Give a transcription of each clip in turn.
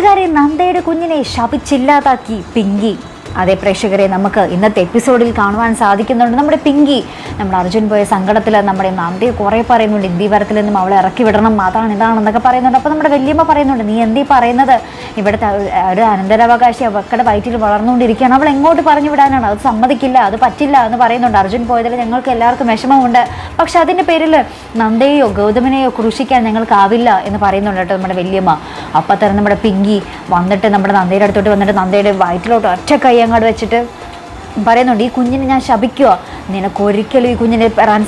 കൂട്ടുകാരെ നന്ദയുടെ കുഞ്ഞിനെ ശപിച്ചില്ലാതാക്കി പിങ്കി. അതേ പ്രേക്ഷകരെ നമുക്ക് ഇന്നത്തെ എപ്പിസോഡിൽ കാണുവാൻ സാധിക്കുന്നുണ്ട് നമ്മുടെ പിങ്കി. നമ്മുടെ അർജുൻ പോയ സങ്കടത്തിൽ നമ്മുടെ നന്ദി കുറേ പറയുന്നുണ്ട് ഇന്ത്യ വരത്തിൽ നിന്നും അവളെ ഇറക്കി വിടണം അതാണ് ഇതാണെന്നൊക്കെ പറയുന്നുണ്ട്. അപ്പോൾ നമ്മുടെ വല്യമ്മ പറയുന്നുണ്ട് നീ എന്തീ പറയുന്നത്? ഇവിടുത്തെ ഒരു- അനന്തരാവകാശി അവക്കടെ വയറ്റിൽ വളർന്നുകൊണ്ടിരിക്കുകയാണ്. അവൾ എങ്ങോട്ട് പറഞ്ഞു വിടാനാണ്? അത് സമ്മതിക്കില്ല അത് പറ്റില്ല എന്ന് പറയുന്നുണ്ട് അർജുൻ പോയതിൽ ഞങ്ങൾക്ക് എല്ലാവർക്കും വിഷമമുണ്ട്. പക്ഷെ അതിന്റെ പേരിൽ നന്ദയെയോ ഗൗതമനെയോ ക്രൂശിക്കാൻ ഞങ്ങൾക്കാവില്ല എന്ന് പറയുന്നുണ്ട് കേട്ടോ നമ്മുടെ വല്യമ്മ. അപ്പം തന്നെ നമ്മുടെ പിങ്കി വന്നിട്ട് നമ്മുടെ നന്ദയുടെ അടുത്തോട്ട് വന്നിട്ട് നന്ദയുടെ വയറ്റിലോട്ട് ഒറ്റ കൈ അങ്ങോട്ട് വെച്ചിട്ട് പറയുന്നുണ്ട് ഈ കുഞ്ഞിനെ ഞാൻ ശപിക്കുക നിനക്കൊരിക്കലും ഈ കുഞ്ഞിനെ പെറാൻ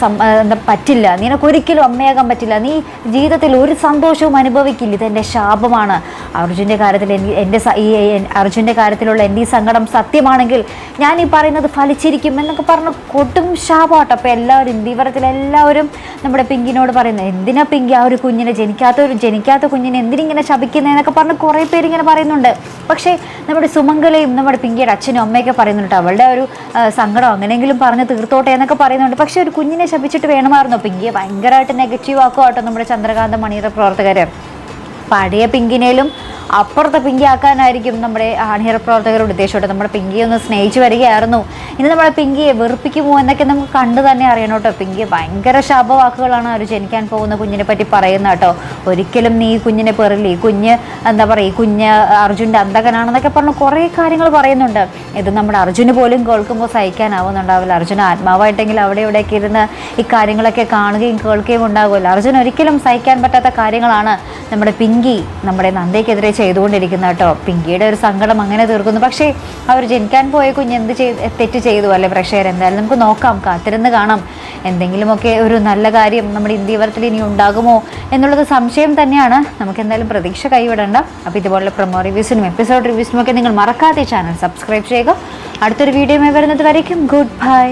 പറ്റില്ല. നിനക്കൊരിക്കലും അമ്മയാകാൻ പറ്റില്ല. നീ ജീവിതത്തിൽ ഒരു സന്തോഷവും അനുഭവിക്കില്ല. ഇതെന്റെ ശാപമാണ്. അർജുന്റെ കാര്യത്തിൽ എന്റെ ഈ അർജുന്റെ കാര്യത്തിലുള്ള എന്റെ ഈ സങ്കടം സത്യമാണെങ്കിൽ ഞാൻ ഈ പറയുന്നത് ഫലിച്ചിരിക്കും എന്നൊക്കെ പറഞ്ഞ് കൊട്ടും ശാപമാട്ടോ അപ്പോൾ എല്ലാവരും ഇന്ത്യവരത്തിൽ എല്ലാവരും നമ്മുടെ പിങ്കിനോട് പറയുന്നത് എന്തിനാ പിങ്കി? ആ ഒരു കുഞ്ഞിനെ ജനിക്കാത്ത ഒരു ജനിക്കാത്ത കുഞ്ഞിനെ എന്തിനിങ്ങനെ ശപിക്കുന്നതെന്നൊക്കെ പറഞ്ഞ് കുറേ പേരിങ്ങനെ പറയുന്നുണ്ട്. പക്ഷേ നമ്മുടെ സുമംഗലയും നമ്മുടെ പിങ്കിയുടെ അച്ഛനും അമ്മയൊക്കെ പറയുന്നുണ്ട്. അവളുടെ ഒരു സങ്കടം അങ്ങനെയെങ്കിലും പറഞ്ഞ് തീർത്തോട്ടെ എന്നൊക്കെ പറയുന്നുണ്ട്. പക്ഷെ ഒരു കുഞ്ഞിനെ ശപിച്ചിട്ട് വേണമായിരുന്നു. പിങ്കിയെ ഭയങ്കരമായിട്ട് നെഗറ്റീവ് ആക്കുവാട്ടോ നമ്മുടെ ചന്ദ്രകാന്ത മണിയുടെ പ്രവർത്തകർ പഴയ പിങ്കിനേലും അപ്പുറത്തെ പിങ്കി ആക്കാനായിരിക്കും നമ്മുടെ അണിയറ പ്രവർത്തകരുടെ ഉദ്ദേശമായിട്ട് നമ്മുടെ പിങ്കിയെ ഒന്ന് സ്നേഹിച്ചു വരികയായിരുന്നു. ഇനി നമ്മളെ പിങ്കിയെ വെറുപ്പിക്കുമോ എന്നൊക്കെ നമുക്ക് കണ്ടു തന്നെ അറിയണം കേട്ടോ. പിങ്കി ഭയങ്കര ശാപവാക്കുകളാണ് അവർ ജനിക്കാൻ പോകുന്ന കുഞ്ഞിനെ പറ്റി പറയുന്നത് കേട്ടോ. ഒരിക്കലും നീ കുഞ്ഞിനെ പെറില്ല. ഈ കുഞ്ഞ് എന്താ പറയുക ഈ കുഞ്ഞ് അർജുന്റെ അന്തകനാണെന്നൊക്കെ പറഞ്ഞ് കുറേ കാര്യങ്ങൾ പറയുന്നുണ്ട്. ഇത് നമ്മുടെ അർജുന് പോലും കേൾക്കുമ്പോൾ സഹിക്കാനാവുന്നുണ്ടാവില്ല. അർജുന ആത്മാവായിട്ടെങ്കിലും അവിടെ ഇവിടെയൊക്കെ ഇരുന്ന് ഈ കാര്യങ്ങളൊക്കെ കാണുകയും കേൾക്കുകയും ഉണ്ടാകുമല്ലോ. അർജുൻ ഒരിക്കലും സഹിക്കാൻ പറ്റാത്ത കാര്യങ്ങളാണ് നമ്മുടെ പിങ്കി നമ്മുടെ നന്ദയ്ക്കെതിരെ ചെയ്തുകൊണ്ടിരിക്കുന്നത് കേട്ടോ. പിങ്കിയുടെ ഒരു സങ്കടം അങ്ങനെ തീർക്കുന്നു. പക്ഷേ അവർ ജനിക്കാൻ പോയ കുഞ്ഞ് എന്ത് ചെയ്ത് തെറ്റ് ചെയ്തു അല്ലേ പ്രേക്ഷകർ എന്തായാലും നമുക്ക് നോക്കാം. കാത്തിരുന്ന് കാണാം. എന്തെങ്കിലുമൊക്കെ ഒരു നല്ല കാര്യം നമ്മുടെ ഇന്ത്യവരത്തിൽ ഇനി ഉണ്ടാകുമോ എന്നുള്ളത് സംശയം തന്നെയാണ്. നമുക്ക് എന്തായാലും പ്രതീക്ഷ കൈവിടണ്ട. അപ്പോൾ ഇതുപോലുള്ള പ്രൊമോ റിവ്യൂസിനും എപ്പിസോഡ് റിവ്യൂസിനും ഒക്കെ നിങ്ങൾ മറക്കാതെ ചാനൽ സബ്സ്ക്രൈബ് ചെയ്യുക. അടുത്തൊരു വീഡിയോയുമായി വരുന്നത് വരയ്ക്കും. Good bye